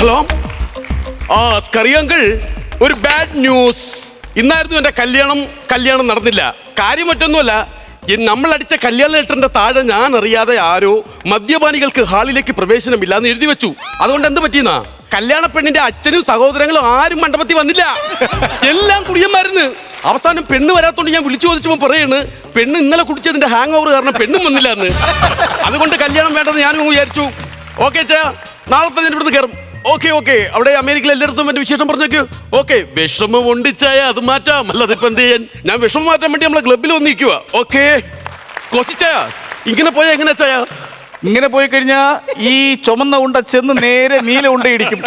Hello? ആ സ്കറിയങ്കിൾ ഒരു bad news ഇന്നായിരുന്നു എന്റെ കല്യാണം കല്യാണം നടന്നില്ല. കാര്യം മറ്റൊന്നുമല്ല നമ്മളടിച്ച കല്യാണ ലെറ്ററിന്റെ താഴെ ഞാൻ അറിയാതെ ആരോ മദ്യപാനികൾക്ക് ഹാളിലേക്ക് പ്രവേശനമില്ല എന്ന് എഴുതി വെച്ചു. അതുകൊണ്ട് എന്ത് പറ്റിയെന്നാ? കല്യാണ പെണ്ണിന്റെ അച്ഛനും സഹോദരങ്ങളും ആരും മണ്ഡപത്തിൽ വന്നില്ല. എല്ലാം കുടിയന്മാരുന്ന്. അവസാനം പെണ്ണ് വരാത്തോണ്ട് ഞാൻ വിളിച്ചു ചോദിച്ചപ്പോ പറയാണ് പെണ്ണ് ഇന്നലെ കുടിച്ചതിന്റെ ഹാങ് ഓവർ കാരണം പെണ്ണും വന്നില്ല എന്ന് അതുകൊണ്ട് കല്യാണം വേണ്ടെന്ന് ഞാനും വിചാരിച്ചു. ഓക്കെ ചേ നാളെ തന്നെ ഇവിടുന്ന് കയറും. Okay okay. അവിടെ അമേരിക്കയിൽ എല്ലായിടത്തും എന്റെ വിശേഷം പറഞ്ഞേക്ക്. ഓക്കെ വിഷമം ഉണ്ടിച്ചായ അത് മാറ്റാം. അല്ലാതെ ഇപ്പൊ എന്ത് ചെയ്യാൻ? ഞാൻ വിഷമം മാറ്റാൻ വേണ്ടി നമ്മളെ ക്ലബിൽ വന്നിരിക്കുക ഓക്കെ. കൊച്ചിച്ചായ ഇങ്ങനെ പോയാ എങ്ങനെ ചായ? ഇങ്ങനെ പോയി കഴിഞ്ഞാൽ ഈ ചുമന്ന ഉണ്ട ചെന്ന് നേരെ നീല ഉണ്ട ഇടിക്കും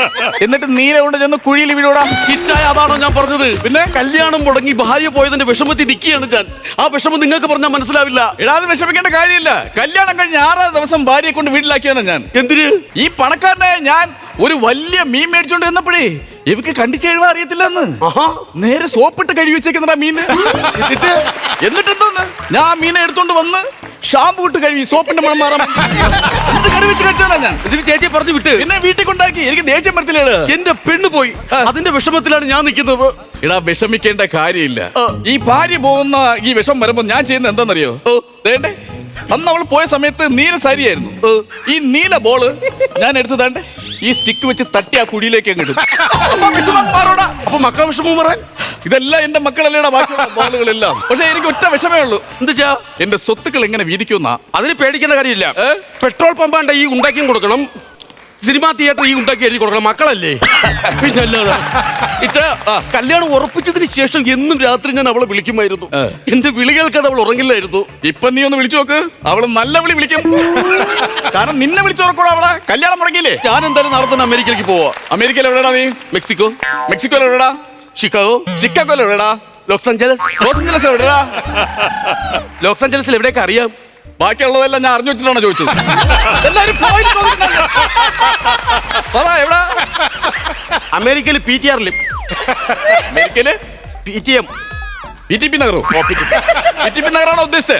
എന്നിട്ട് നീല ഉണ്ട ചെന്ന് കുഴിയിൽ വീടോടാ ഇച്ചായ അതാണോ ഞാൻ പറഞ്ഞത്? പിന്നെ? കല്യാണം മുടങ്ങി ഭാര്യ പോയതിന്റെ വിഷമത്തിൽ നിൽക്കുകയാണ് ഞാൻ. ആ വിഷമം നിങ്ങൾക്ക് പറഞ്ഞാൽ മനസ്സിലാവില്ല. ഇടാതെ വിഷമിക്കേണ്ട കാര്യമില്ല. കല്യാണം കഴിഞ്ഞ് ആറാം ദിവസം ഭാര്യയെ കൊണ്ട് വീട്ടിലാക്കിയാണ് ഞാൻ. എന്തിന്? ഈ പണക്കാരനായ ഞാൻ ഒരു വലിയ മീൻ മേടിച്ചോണ്ട് വന്നപ്പോഴേ ഇവക്ക് കണ്ടിച്ച് എഴുതാൻ അറിയത്തില്ലെന്ന്. എന്ന് നേരെ സോപ്പിട്ട് കഴുകി വെച്ചേക്കുന്നടാ മീന് എന്നിട്ട്? എന്നിട്ട് എന്തോന്ന് ഞാൻ ആ മീനെ എടുത്തോണ്ട് വന്ന് ഷാമ്പു ഇട്ട് കഴുകി സോപ്പിന്റെ മണം മാറാൻ ഇത് കറി വെച്ച് ഞാൻ. ഇതിന് ചേച്ചിയെ പറഞ്ഞു വിട്ട്. എന്നെ വീട്ടിൽ കൊണ്ടാക്കി. എനിക്ക് ദേഷ്യം വരത്തില്ലേട്? എന്റെ പെണ്ണ് പോയി. അതിന്റെ വിഷമത്തിലാണ് ഞാൻ നിൽക്കുന്നത്. എടാ വിഷമിക്കേണ്ട കാര്യമില്ല. ഈ ഭാര്യ പോകുന്ന ഈ വിഷം വരുമ്പോ ഞാൻ ചെയ്യുന്നത് എന്താണെന്നറിയോ. വേണ്ടേ അന്ന് അവൾ പോയ സമയത്ത് നീല സാരിയായിരുന്നു. ഈ നീല ബോൾ ഞാൻ എടുത്തു താണ്ടേ ഈ സ്റ്റിക്ക് വെച്ച് തട്ടി ആ കുഴിയിലേക്ക് അങ്ങോട്ട് ഇടും. അപ്പൊ വിഷമം മാറൂടാ. അപ്പൊ മക്കളെ വിഷമം പറയാൻ ഇതെല്ലാം എന്റെ മക്കളല്ലേടാ ബാക്കിയുള്ള ബോളുകളെല്ലാം പക്ഷെ എനിക്ക് ഒറ്റ വിഷമേ ഉള്ളൂ. എന്താ എന്റെ സ്വത്തുക്കൾ എങ്ങനെ വീതിക്കുന്നാ അതിന് പേടിക്കേണ്ട കാര്യമില്ല. പെട്രോൾ പമ്പാണ്ട് ഈ ഉണ്ടാക്കിയും കൊടുക്കണം. സിനിമാ തിയേറ്റർ ഈ ഉണ്ടാക്കി എഴുതി കൊടുക്കണം. മക്കളല്ലേ? അല്ലാതെ. കല്യാണം ഉറപ്പിച്ചതിന് ശേഷം എന്നും രാത്രി ഞാൻ അവളെ വിളിക്കുമായിരുന്നു. എന്റെ വിളി കേൾക്കാതെ അവൾ ഉറങ്ങില്ലായിരുന്നു. ഇപ്പൊ നീ ഒന്ന് വിളിച്ചു നോക്ക്. അവൾ നല്ല വിളി വിളിക്കും. കാരണം നിന്നെ വിളിച്ചോർക്കൂടാ അവളെ. കല്യാണം മുടങ്ങിയില്ലേ ഞാൻ എന്തായാലും നടത്തുന്ന അമേരിക്കയിലേക്ക് പോവാ. അമേരിക്കയിൽ എവിടെടാ നീ? മെക്സിക്കോ. മെക്സിക്കോയിൽ എവിടെടാ? ഷിക്കാഗോ ചിക്കാഗോയിൽ എവിടെടാ ലോസ് ആഞ്ചലസ് ലോസ് ആഞ്ചലസ് എവിടെടാ ലോസ് ആഞ്ചലസിൽ എവിടെയൊക്കെ അറിയാം. ബാക്കിയുള്ളതെല്ലാം ഞാൻ അറിഞ്ഞു വെച്ചിട്ടാണ് ചോദിച്ചത്? എല്ലാരും എവിടെ. അമേരിക്കയിൽ പി ടി ആറിൽ അമേരിക്കയിൽ? P T M P T P നഗറോ. B T P. നഗറാണോ ഉദ്ദേശിച്ചത്?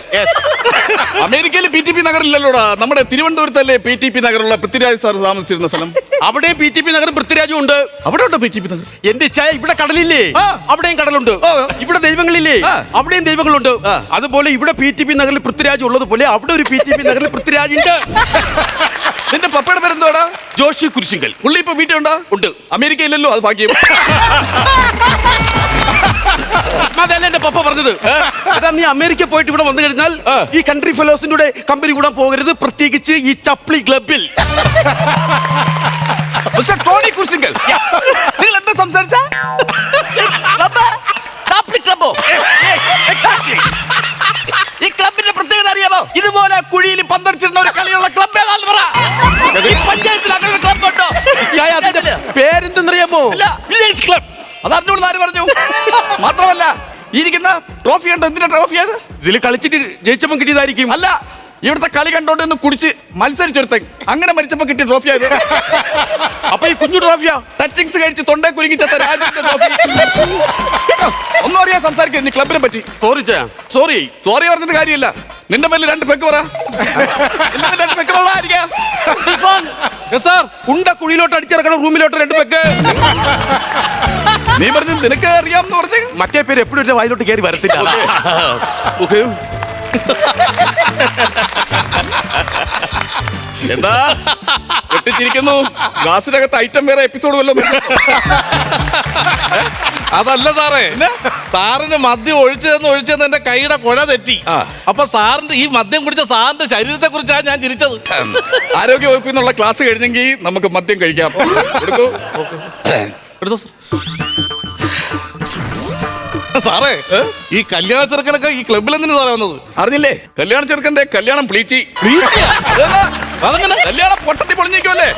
അമേരിക്കയിൽ പി ടി പി നഗറില്ലല്ലോടാ. നമ്മുടെ തിരുവനന്തപുരത്തല്ലേ പി ടി പി നഗറുള്ള പൃഥ്വിരാജ് സാർ താമസിച്ചിരുന്ന സ്ഥലം? അവിടെ പി ടി പി നഗരം പൃഥ്വിരാജും ഉണ്ട്. അവിടെ ഉണ്ടോ പി ടി പി നഗർ? എന്റെ ചായ ഇവിടെ കടലില്ലേ? ആ. അവിടെയും കടലുണ്ട്. ആ. ഇവിടെ ദൈവങ്ങളില്ലേ? ആ. അവിടെയും ദൈവങ്ങളുണ്ട്. അതുപോലെ ഇവിടെ പി ടി പി നഗറിൽ പൃഥ്വിരാജ് ഉള്ളത് പോലെ അവിടെ ഒരു പി ടി പി നഗറിൽ പൃഥ്വിരാജ് ഉണ്ട്. നിന്റെ പപ്പയുടെ പേരെന്തോടാ? ജോഷി കുരിശിങ്കൽ. പുള്ളി ഇപ്പൊ വീട്ടിൽ ഉണ്ടോ. ഉണ്ട് അമേരിക്കയിലല്ലോ അത് ഭാഗ്യം. അതല്ല എന്റെ പപ്പ പറഞ്ഞത്. അതാ നീ അമേരിക്ക പോയിട്ട് ഇവിടെ വന്നു കഴിഞ്ഞാൽ ഈ കൺട്രി ഫെലോസിന്റെ കൂടെ കമ്പനി കൂടാൻ പോകരുത്. പ്രത്യേകിച്ച് ഈ ചപ്ലി ക്ലബിൽ ടോണി കുർസിംഗൽ. നിങ്ങൾ എന്താ സംസാരിച്ച? ക്ലബോ ഈ ക്ലബിന്റെ പ്രത്യേകത അറിയാമോ? ഇതുപോലെ കുഴിയിൽ പന്തടിച്ചിരുന്ന ഒരു കളിയുള്ള ക്ലബ് ഏതാണെന്ന് പറ. ഈ പഞ്ചായത്തിൽ അങ്ങനെ ക്ലബ് ഉണ്ടോ? പേരെന്തെന്നറിയാമോ? ക്ലബ് അതറിഞ്ഞോളൂ ആര് പറഞ്ഞു? ഇരിക്കുന്ന ട്രോഫി ഉണ്ട് എന്തിനാ ട്രോഫി അത് ഇതിൽ കളിച്ചിട്ട് ജയിച്ചപ്പം കിട്ടിയതായിരിക്കും. അല്ല ഇവിടുത്തെ കളി കണ്ടോണ്ട് ഒന്ന് കുടിച്ച് മത്സരിച്ചെടുത്ത അങ്ങനെ മരിച്ചപ്പോ കിട്ടിയ ട്രോഫി ആയത് അപ്പൊ ഈ കുഞ്ഞു ട്രോഫിയാ ടച്ചിങ്സ് കഴിച്ച് തൊണ്ടേ കുരുങ്ങി ചത്ത രാജ്യത്തെ ട്രോഫി? ഒന്നും അറിയാൻ സംസാരിക്കുന്നു നീ ക്ലബിനെ പറ്റി സോറി സോറി സോറി പറഞ്ഞിട്ട് കാര്യമില്ല. നിന്റെ പേരിൽ രണ്ട് പെക്ക് പറ. രണ്ട് പെക്ക് സാർ ഉണ്ട കുഴിയിലോട്ട് അടിച്ചിറക്കണം റൂമിലോട്ട് രണ്ട് പെക്ക് നീ പറഞ്ഞു നിനക്ക് അറിയാം പറഞ്ഞു. മറ്റേ പേര് എപ്പോഴും എന്റെ വായിലോട്ട് കയറി വരത്തില്ല. എന്താ? പൊട്ടിച്ചിരിക്കുന്നു ഗ്ലാസിനകത്ത് ഐറ്റം വേറെ എപ്പിസോഡ് വല്ലതും അതല്ല സാറേ. സാറിന് മദ്യം ഒഴിച്ചതെന്ന് ഒഴിച്ചതെന്ന് എന്റെ കൈയുടെ കുഴ തെറ്റി. അപ്പൊ സാറിന്റെ ഈ മദ്യം കുടിച്ച സാറിന്റെ ശരീരത്തെ കുറിച്ചാണ് ഞാൻ ചിരിച്ചത്. ആരോഗ്യ വകുപ്പിൽ നിന്നുള്ള ക്ലാസ് കഴിഞ്ഞെങ്കിൽ നമുക്ക് മദ്യം കഴിക്കാം. എടുക്കൂ എടുത്തോ സാർ. സാറേ ഈ കല്യാണ ചെറുക്കനൊക്കെ ഈ ക്ലബിൽ എന്തിനു സാറേ വന്നത്? അറിഞ്ഞില്ലേ? കല്യാണ ചെറുക്കന്റെ കല്യാണം പ്ലീച്ചി. കല്യാണം പൊട്ടത്തി പൊളിഞ്ഞേക്കുമല്ലേ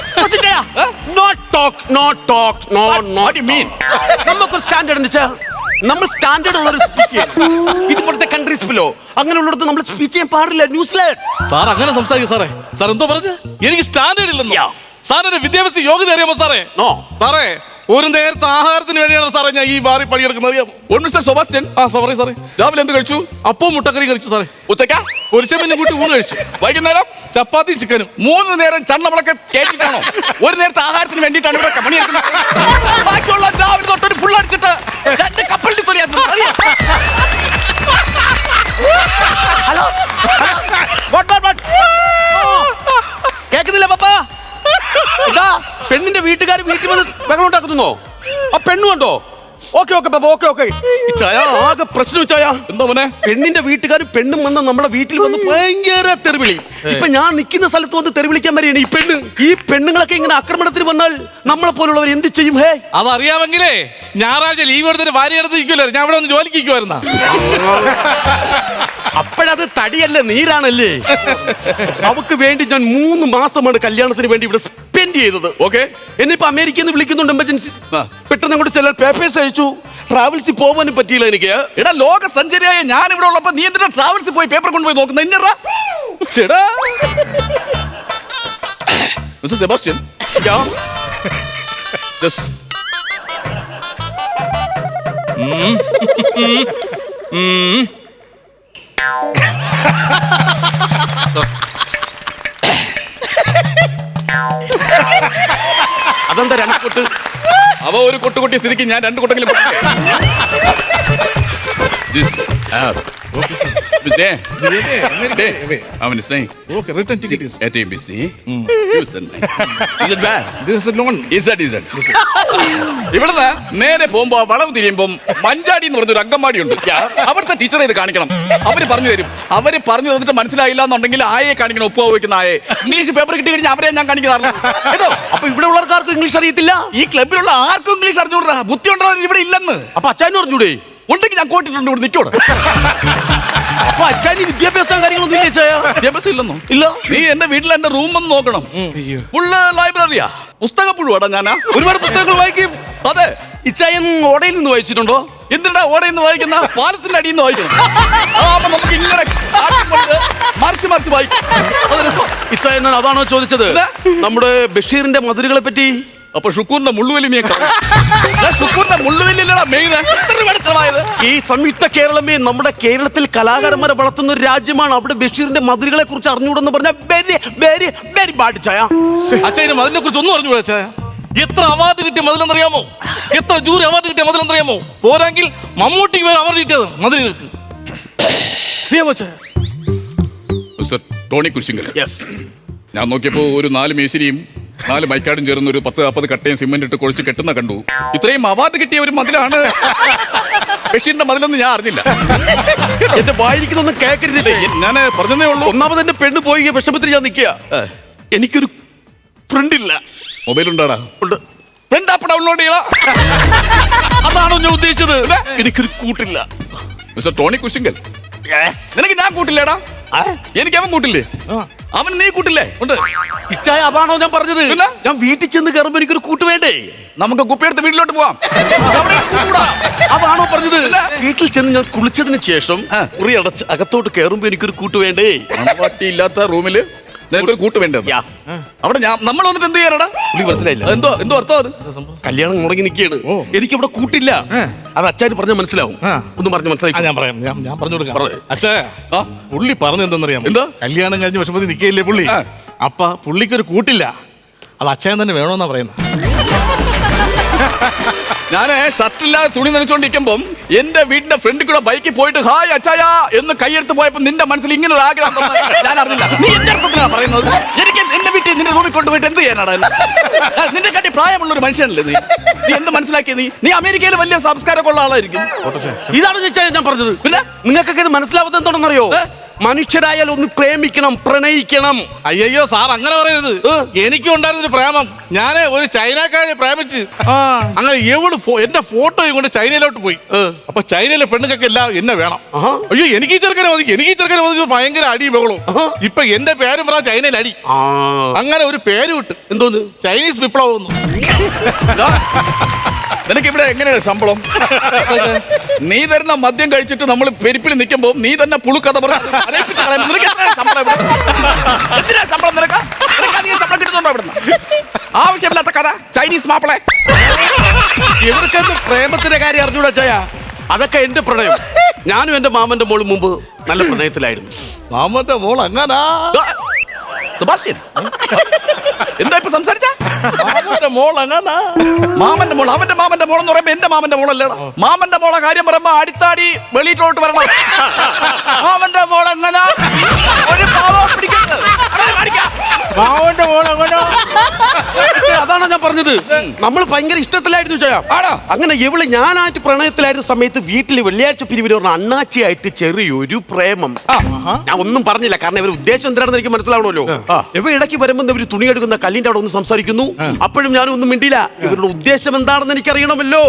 സ്റ്റാൻഡേർഡ് എന്ന് വെച്ചാൽ നമ്മൾ സ്റ്റാൻഡേർഡ് ഉള്ള ഒരു സ്പീച്ച് ചെയ്യണം. ഇതുപോലത്തെ കൺട്രീസിലോ അങ്ങനെയുള്ളിടത്ത് നമ്മൾ സ്പീച്ച് ചെയ്യാൻ പാടില്ല ന്യൂസിലാൻഡ് സാർ അങ്ങനെ സംസാരിക്കും സാറേ. സാർ എന്തോ പറഞ്ഞു? എനിക്ക് സ്റ്റാൻഡേർഡ് ഇല്ലെന്നോ. സാറിന്റെ വിദ്യാഭ്യാസ യോഗ്യത അറിയാമോ സാറേ? നോ സാറേ ഒരു നേരത്തെ ആഹാരത്തിന് വേണ്ടിയാണ് സാറേ ഞാൻ ഈ ബാറി പണിയെടുക്കുന്നത്. അറിയാമോ? ഒരു മിസ്റ്റർ സെബാസ്റ്റ്യൻ ആ സോറി സാറേ രാവിലെ എന്ത് കഴിച്ചു? അപ്പം മുട്ടക്കറി കഴിച്ചു സാറേ. ഉച്ചക്ക പൊരിച്ചമ്മനെ കൂട്ടി ഊണ് കഴിച്ചു. വൈകുന്നേരം? ചപ്പാത്തി ചിക്കനും. മൂന്ന് നേരം ചണ്ണവളൊക്കെ കേട്ടിട്ടാണോ ഒരു നേരത്തെ ആഹാരത്തിന് വേണ്ടിയിട്ടാണ് ഇവിടെ പണിയെടുക്കുന്നത്. ബാക്കിയുള്ള രാവിലെ തൊട്ടൊരു ഫുൾ അടിച്ചിട്ട് രണ്ട് കപ്പലിൽ ഉണ്ടാക്കുന്നോ ആ പെണ്ണു കണ്ടോ? ഓക്കെ ഓക്കെ പാപ്പ ഓക്കെ ഓക്കെ. ചായ ആകെ പ്രശ്നം ചായ എന്താ മോനെ? പെണ്ണിന്റെ വീട്ടുകാർ പെണ്ണും വന്ന് നമ്മുടെ വീട്ടിൽ വന്ന് ഭയങ്കര തെറിവിളി. ഇപ്പൊ ഞാൻ നിൽക്കുന്ന സ്ഥലത്ത് വന്ന് തെറിവിളിക്കാൻ വരെയാണ് ഈ പെണ്ണ്. ഈ പെണ്ണുങ്ങളൊക്കെ ഇങ്ങനെ ആക്രമണത്തിന് വന്നാൽ നമ്മളെ പോലുള്ളവർ എന്ത് ചെയ്യും? ഹേ? അതറിയാമെങ്കിലേ ഞായറാഴ്ച ലീവ് എടുത്തിട്ട് ഭാര്യ എടുത്ത് ഇരിക്കുമല്ലോ ഞാൻ ഇവിടെ ഒന്ന് ജോലിക്ക് ഇരിക്കുമായിരുന്ന അപ്പോഴത് തടിയല്ല നീരാണല്ലേ? അവക്ക് വേണ്ടി ഞാൻ മൂന്ന് മാസമാണ് കല്യാണത്തിന് വേണ്ടി ഇവിടെ സ്പെൻഡ് ചെയ്തത്. ഓക്കെ എന്നിപ്പോ അമേരിക്കയിൽ നിന്ന് വിളിക്കുന്നുണ്ട് എമർജൻസി പെട്ടെന്ന് അങ്ങോട്ട് ചില പേപ്പേഴ്സ് അയച്ചു. ട്രാവൽസിൽ പോകാനും പറ്റിയില്ല എനിക്ക്. എടാ ലോക സഞ്ചരിയായ ഞാൻ ഇവിടെ ഉള്ളപ്പോ നീ എന്തിനാ ട്രാവൽസിൽ പോയി പേപ്പർ കൊണ്ടുപോയി നോക്കുന്ന? എന്നറാ ചേടാ. സെബാസ്റ്റ്യൻ യാ. just അതെന്താ രണ്ട് കൊട്ട്? അവ ഒരു കൊട്ടുകൊട്ടി സ്ഥിതിക്ക് ഞാൻ രണ്ട് കൊട്ടെങ്കിലും കൊട്ടട്ടെ? This, Is it bad? This is a loan. Is that, is busy ഇവിടുന്ന് നേരെ പോകുമ്പോ വളവ് തിരിയുമ്പോ മഞ്ചാടി എന്ന് പറഞ്ഞൊരു അങ്കമാടി ഉണ്ട്. അവിടുത്തെ ടീച്ചർ ഇത് കാണിക്കണം. അവർ പറഞ്ഞു തരും. അവർ പറഞ്ഞു തന്നിട്ട് മനസ്സിലായില്ല എന്നുണ്ടെങ്കിൽ ആയെ കാണിക്കണം ഉപ്പ് വയ്ക്കുന്ന ആയെ ഇംഗ്ലീഷ് പേപ്പർ കിട്ടി കഴിഞ്ഞാൽ അവരെ ഞാൻ കാണിക്കാറില്ല കേട്ടോ? അപ്പൊ ഇവിടെ ഉള്ളവർക്കാർക്കും ഇംഗ്ലീഷ് അറിയത്തില്ല? ഈ ക്ലബിലുള്ള ആർക്കും ഇംഗ്ലീഷ് അറിഞ്ഞൂടാ ബുദ്ധി ഉണ്ടോ? ഇവിടെ ഇല്ലെന്ന്. അപ്പൊ അച്ഛൻ പറഞ്ഞൂടെ? ഉണ്ടെങ്കിൽ ഞാൻ കോട്ടിട്ടുണ്ട് ഇവിടെ നിൽക്കോട് അപ്പൊ അച്ഛൻ വിദ്യാഭ്യാസം കാര്യങ്ങളൊന്നും ഇല്ല ചായ വിദ്യാഭ്യാസം ഇല്ലെന്നോ? ഇല്ല. നീ എന്റെ വീട്ടിൽ എന്റെ റൂം ഒന്ന് നോക്കണം. ഫുള്ള് ലൈബ്രറിയാ പുസ്തകപ്പുഴുവാടാ ഞാനാ. ഒരുപാട് പുസ്തകങ്ങൾ വായിക്കും. അതെ. ഇച്ചായൻ ഓടയിൽ നിന്ന് വായിച്ചിട്ടുണ്ടോ? എന്തിനാ ഓടയിൽ നിന്ന് വായിക്കുന്ന? പാലത്തിന്റെ അടിയിൽ നിന്ന് വായിക്കണം നമുക്ക് ഇങ്ങനെ മറിച്ച് മറിച്ച് വായിക്കും. ഇച്ചായൻ അതാണോ ചോദിച്ചത്? നമ്മുടെ ബഷീറിന്റെ മധുരകളെ പറ്റി. അപ്പൊ ഷുക്കൂറിന്റെ മുള്ളുവലിനെ ഷുക്കൂറിന്റെ മുള്ളുവലില്ലടാ മെയിൻ എത്ര ഈ സംയുക്ത കേരളമേ നമ്മുടെ കേരളത്തിൽ കലാകാരന്മാരെ വളർത്തുന്ന ഒരു രാജ്യമാണ്. അവിടെ ബഷീറിന്റെ മതിലുകളെ കുറിച്ച് അറിഞ്ഞുകൂടെന്ന് പറഞ്ഞാൽ വെരി വെരി വെരി ബാഡ് ചായ അച്ഛനും അതിനെ കുറിച്ച് ഒന്നും അറിഞ്ഞു ചായ എത്ര അവാർഡ് കിട്ടിയ മതിലെന്നറിയാമോ? എത്ര ജൂറി അവാർഡ് കിട്ടിയ മതിലെന്നറിയാമോ? പോരാങ്കിൽ മമ്മൂട്ടി വരെ അവാർഡ് കിട്ടിയത് മതിലുകൾക്ക്. ടോണി കുരിശിങ്കൽ. യെസ് ഞാൻ നോക്കിയപ്പോ ഒരു നാല് മേശിരിയും നാല് മൈക്കാടും ചേർന്ന് ഒരു പത്ത് നാൽപ്പത് കട്ടയും സിമെന്റ് ഇട്ട് കുഴച്ച് കെട്ടുന്ന കണ്ടു. ഇത്രയും അവാർഡ് കിട്ടിയ ഒരു മതിലാണ്. ബഷീറിന്റെ മതിലൊന്നും ഞാൻ അറിഞ്ഞില്ല. എന്റെ വായിരിക്കുന്നൊന്നും കേൾക്കരുതില്ലേ ഞാൻ പറഞ്ഞതേ ഉള്ളൂ. ഒന്നാമത് എന്റെ പെണ്ണ് പോയി വിഷമത്തിൽ ഞാൻ നിൽക്കുക. എനിക്കൊരു ഫ്രണ്ട് ഇല്ല. മൊബൈൽ ഉണ്ടാടാ? ഉണ്ട്. ഫ്രണ്ട് ആപ്പ് ഡൗൺലോഡ് ചെയ്യണം അതാണോ ഞാൻ ഉദ്ദേശിച്ചത്? എനിക്കൊരു കൂട്ടില്ല. മിസ്റ്റർ ടോണി കുശിങ്കൽ. നിനക്ക് ഞാൻ കൂട്ടില്ലേടാ? എനിക്ക് അവൻ കൂട്ടില്ലേ? അവൻ നീ കൂട്ടില്ലേ? ഉണ്ട്. ഇച്ചായ അതാണോ ഞാൻ പറഞ്ഞത്? ഞാൻ വീട്ടിൽ ചെന്ന് കയറുമ്പോ എനിക്കൊരു കൂട്ട് വേണ്ടേ? നമുക്ക് കുപ്പിയെടുത്ത് വീട്ടിലോട്ട് പോവാം. അതാണോ പറഞ്ഞത്? വീട്ടിൽ ചെന്ന് ഞാൻ കുളിച്ചതിന് ശേഷം കുറി അടച്ച് അകത്തോട്ട് കയറുമ്പോ എനിക്കൊരു കൂട്ട് വേണ്ടേ? ഇല്ലാത്ത റൂമിൽ നിനക്കൊരു കൂട്ട് വേണ്ടത് യാ. അവിടെ ഞാൻ നമ്മൾ വന്നിട്ട് എന്ത് ചെയ്യാനടാ? പുള്ളി മനസ്സിലായില്ല. എന്തോ എന്തോ അർത്ഥം അത്? കല്യാണം മുടങ്ങി നിൽക്കുകയാണ്. എനിക്കിവിടെ കൂട്ടില്ല. അത് അച്ചാര് പറഞ്ഞാൽ മനസ്സിലാവും. ആ. ഒന്ന് പറഞ്ഞു ആ, മനസ്സിലായി ഞാൻ പറയാം. ഞാൻ ഞാൻ പറഞ്ഞു കൊടുക്കാം. പറയ്. അച്ഛാ ആ? പുള്ളി പറഞ്ഞു എന്തെന്നറിയാം എന്താ? കല്യാണം കഴിഞ്ഞ് വിഷമത്തിൽ നിൽക്കുകയില്ലേ പുള്ളി? ആ. അപ്പ പുള്ളിക്കൊരു കൂട്ടില്ല. അത് അച്ഛൻ തന്നെ വേണമെന്നാ പറയുന്നത് ഞാൻ ഷർട്ടില്ലാതെ തുണി നനച്ചോണ്ടിരിക്കുമ്പം എന്റെ വീടിന്റെ ഫ്രണ്ട് കൂടെ ബൈക്കിൽ പോയിട്ട് ഹായ് അച്ചായ! എന്ന് കൈയെടുത്ത് പോയപ്പോ നിന്റെ മനസ്സിൽ ഇങ്ങനെ ഒരു ആഗ്രഹം ഞാൻ അറിഞ്ഞില്ല. നീ എന്റെ പറയുന്നത്? എനിക്ക് എന്റെ വീട്ടിൽ നിന്റെ റൂമിൽ കൊണ്ടുപോയിട്ട് എന്ത് ചെയ്യാനാണ് നിന്റെ നിന്നെ കാട്ടി പ്രായമുള്ള ഒരു മനുഷ്യനല്ലേ നീ? നീ എന്ത് മനസ്സിലാക്കിയത് നീ? നീ അമേരിക്കയിൽ വലിയ സംസ്കാരമൊക്കെ ഉള്ള ആളായിരിക്കും ഇതാണ് ഞാൻ പറഞ്ഞത്. പിന്നെ? നിങ്ങൾക്കൊക്കെ ഇത് മനസ്സിലാവാത്ത എന്താണെന്നറിയോ ഏ? മനുഷ്യരായാൽ ഒന്ന് പ്രേമിക്കണം പ്രണയിക്കണം. അയ്യോ സാർ അങ്ങനെ പറയരുത്. എനിക്കും ഉണ്ടായിരുന്നൊരു പ്രേമം. ഞാൻ ഒരു ചൈനക്കാരെ പ്രേമിച്ച് അങ്ങനെ എവിടെ എന്റെ ഫോട്ടോയും കൊണ്ട് ചൈനയിലോട്ട് പോയി. അപ്പൊ ചൈനയിലെ പെണ്ണുങ്ങൾക്ക് എല്ലാം എന്നെ വേണം. അയ്യോ എനിക്ക് ഈ ചെറുക്കനെ മതി എനിക്ക് ഈ ചെറുക്കനെ മതി ഭയങ്കര അടി ബഹളവും. ഇപ്പൊ എന്റെ പേരും പറ ചൈനയിൽ അടി. അങ്ങനെ ഒരു പേര് വിട്ട് എന്തോന്ന്? ചൈനീസ് വിപ്ലവം നിനക്ക് ഇവിടെ എങ്ങനെയാണ് ശമ്പളം? നീ തരുന്ന മദ്യം കഴിച്ചിട്ട് നമ്മൾ പെരുപ്പിൽ നിൽക്കുമ്പോൾ നീ തന്നെ പുളുക്കഥ പറഞ്ഞു ശമ്പളം നിനക്ക്? അധികം ശമ്പളം കിട്ടുന്നുണ്ടോ ഇവിടുന്ന് ആവശ്യമില്ലാത്ത കഥ. ചൈനീസ് മാപ്പിളെ. ഇവർക്കെന്ത് പ്രേമത്തിന്റെ കാര്യം അറിഞ്ഞൂടാ ചായ? അതൊക്കെ എന്റെ പ്രണയം. ഞാനും എന്റെ മാമന്റെ മോളും മുമ്പ് നല്ല പ്രണയത്തിലായിരുന്നു. മാമന്റെ മോൾ അങ്ങനാ? സുഭാഷ് എന്താ ഇപ്പൊ സംസാരിച്ച? മാമന്റെ മോൾ അങ്ങനാ മാമന്റെ മോൾ അവന്റെ മാമന്റെ മോൾ എന്ന് പറയുമ്പോ എന്റെ മാമന്റെ മോളല്ലേടാ മാമന്റെ മോളെ കാര്യം പറയുമ്പോ അടിത്താടി വെളിയിലോട്ട് വരണം. മാമന്റെ മോൾ എങ്ങനെ? ഒരു പാവം പിടിക്കരുത്. അങ്ങനെ കാണിക്കാം. മാമന്റെ മോൾ അങ്ങനാ അതാണ് ഞാൻ പറഞ്ഞത്. നമ്മൾ ഭയങ്കര ഇഷ്ടത്തിലായിരുന്നു ചോയാ ആണോ? അങ്ങനെ ഇവൾ ഞാനായിട്ട് പ്രണയത്തിലായിരുന്ന സമയത്ത് വീട്ടിൽ വെള്ളിയാഴ്ച പിരിവിന് പറഞ്ഞ അണ്ണാച്ചിയായിട്ട് ചെറിയൊരു പ്രേമം. ഞാൻ ഒന്നും പറഞ്ഞില്ല. കാരണം ഇവർ ഉദ്ദേശം എന്താണെന്ന് എനിക്ക് മനസ്സിലാവണമല്ലോ. ഇവ ഇടയ്ക്ക് വരുമ്പോൾ ഇവർ തുണി എടുക്കുന്ന കല്ലിന്റെ അവിടെ ഒന്ന് സംസാരിക്കുന്നു. അപ്പോഴും ഞാനും ഒന്നും മിണ്ടില്ല ഇവരുടെ ഉദ്ദേശം എന്താണെന്ന് എനിക്ക് അറിയണമല്ലോ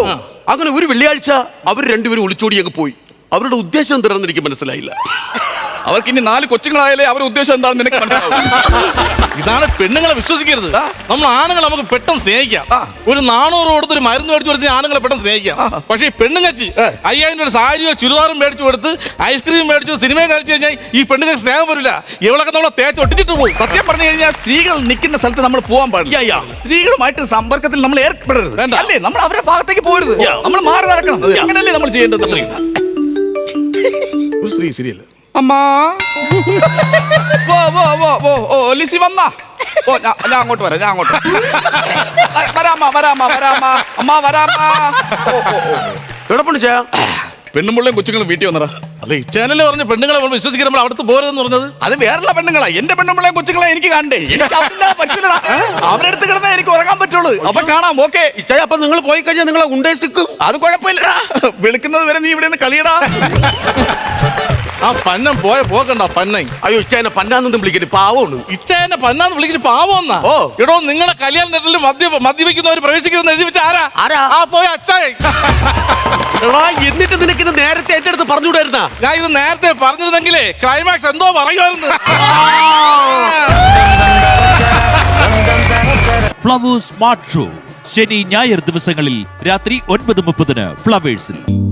അങ്ങനെ ഒരു വെള്ളിയാഴ്ച അവർ രണ്ടുപേരും ഒളിച്ചോടി അങ്ങ് പോയി. അവരുടെ ഉദ്ദേശം എന്താണെന്ന് എനിക്ക് മനസ്സിലായില്ല. അവർക്ക് ഇനി നാല് കൊച്ചുങ്ങളായാലേ അവരുടെ ഉദ്ദേശം എന്താണെന്ന് നിനക്ക് മനസ്സിലാവും. ഇതാണ് പെണ്ണുങ്ങളെ വിശ്വസിക്കരുത്. നമ്മൾ ആണുങ്ങളെ നമുക്ക് പെട്ടെന്ന് സ്നേഹിക്കാം. ഒരു നാണൂറ് കൊടുത്ത് ഒരു മരുന്ന് മേടിച്ചു കൊടുത്ത് ആണുങ്ങളെ പെട്ടെന്ന് സ്നേഹിക്കാം. പക്ഷേ ഈ പെണ്ണുങ്ങൾക്ക് അയ്യായിരം രൂപ സാരിയോ ചുരിദാറും മേടിച്ചു കൊടുത്ത് ഐസ്ക്രീം മേടിച്ചു സിനിമയും കളിച്ചു കഴിഞ്ഞാൽ ഈ പെണ്ണുങ്ങൾക്ക് സ്നേഹം വരില്ല. ഇവളൊക്കെ നമ്മളെ തേച്ച് ഒട്ടിച്ചിട്ട് പോകും. സത്യം പറഞ്ഞു കഴിഞ്ഞാൽ സ്ത്രീകൾ നിൽക്കുന്ന സ്ഥലത്ത് നമ്മൾ പോകാൻ പാടില്ല. സ്ത്രീകളുമായിട്ട് സമ്പർക്കത്തിൽ നമ്മൾ ഏർപ്പെടരുത്. അല്ലേ? നമ്മൾ അവരുടെ ഭാഗത്തേക്ക് പോരുത്. നമ്മൾ മാറി നടക്കണം. അങ്ങനല്ലേ നമ്മൾ ചെയ്യേണ്ടത്? ഒരു സ്ത്രീ ശരിയല്ല. അമ്മാ. വോ വോ വോ വോ. ഓ ലിസി വന്നാ. ഓ ഞാൻ ഞാൻ അങ്ങോട്ട് വരാം ഞാൻ അങ്ങോട്ട് വരാമ്മ വരാമ്മ വരാമ്മ. അമ്മ വരാമ്മ. ഓ ഓ ഓ. എവിടെ പോണു ചായ പെണ്ണുമ്പിള്ളയും കൊച്ചുങ്ങളും വീട്ടിൽ വന്നടാ. അല്ല ഈ ചാനലിൽ പറഞ്ഞ പെണ്ണുങ്ങളെ നമ്മൾ വിശ്വസിക്കാൻ നമ്മൾ അവിടുത്തെ പോരെന്ന് പറഞ്ഞത്? അത് വേറെയുള്ള പെണ്ണുങ്ങളാ. എന്റെ പെണ്ണുമ്പിള്ളയും കൊച്ചുങ്ങളെ എനിക്ക് കണ്ടേ എനിക്ക് പറ്റൂലടാ. അവരുടെ അടുത്ത് കിടന്നേ എനിക്ക് ഉറങ്ങാൻ പറ്റുള്ളൂ. അപ്പൊ കാണാം ഓക്കെ. ഇച്ചായ അപ്പൊ നിങ്ങൾ പോയി കഴിഞ്ഞാൽ നിങ്ങളെ ഉണ്ടേ സ്റ്റിക്കും അത് കുഴപ്പമില്ലടാ. വിളിക്കുന്നത് വരെ നീ ഇവിടെ നിന്ന് കളിയടാ. ആ പന്നം പോയ പോക്കണ്ട പന്നൈ. അയ്യോ ഇച്ചേനെ പന്നാന്നൊന്നും വിളിക്കരുത്. പാവമാണ്. ഇച്ചേനെ പന്നാന്ന് വിളിക്കരുത്. പാവമെന്നാ ഓ. എടോ നിങ്ങളെ കല്യാണ നെറ്റിൽ മദ്യ മദ്യപിക്കുന്നവർ പ്രവേശിക്കുന്ന എഴുതി വെച്ച ആരാ? ആരാ? ആ പോയ അച്ചായ എടാ എന്നിട്ട് നിനക്ക് ഇത് നേരത്തെ എന്റെ അടുത്ത് പറഞ്ഞുകൂടായിരുന്നാ? ഞാൻ ഇത് നേരത്തെ പറഞ്ഞിരുന്നെങ്കിലേ ക്ലൈമാക്സ് എന്തോ പറയുമായിരുന്നു. Flowers smart show. ശനി ഞായർ ദിവസങ്ങളിൽ രാത്രി ഒൻപത് മുപ്പതിന് ഫ്ലവേഴ്സിൽ.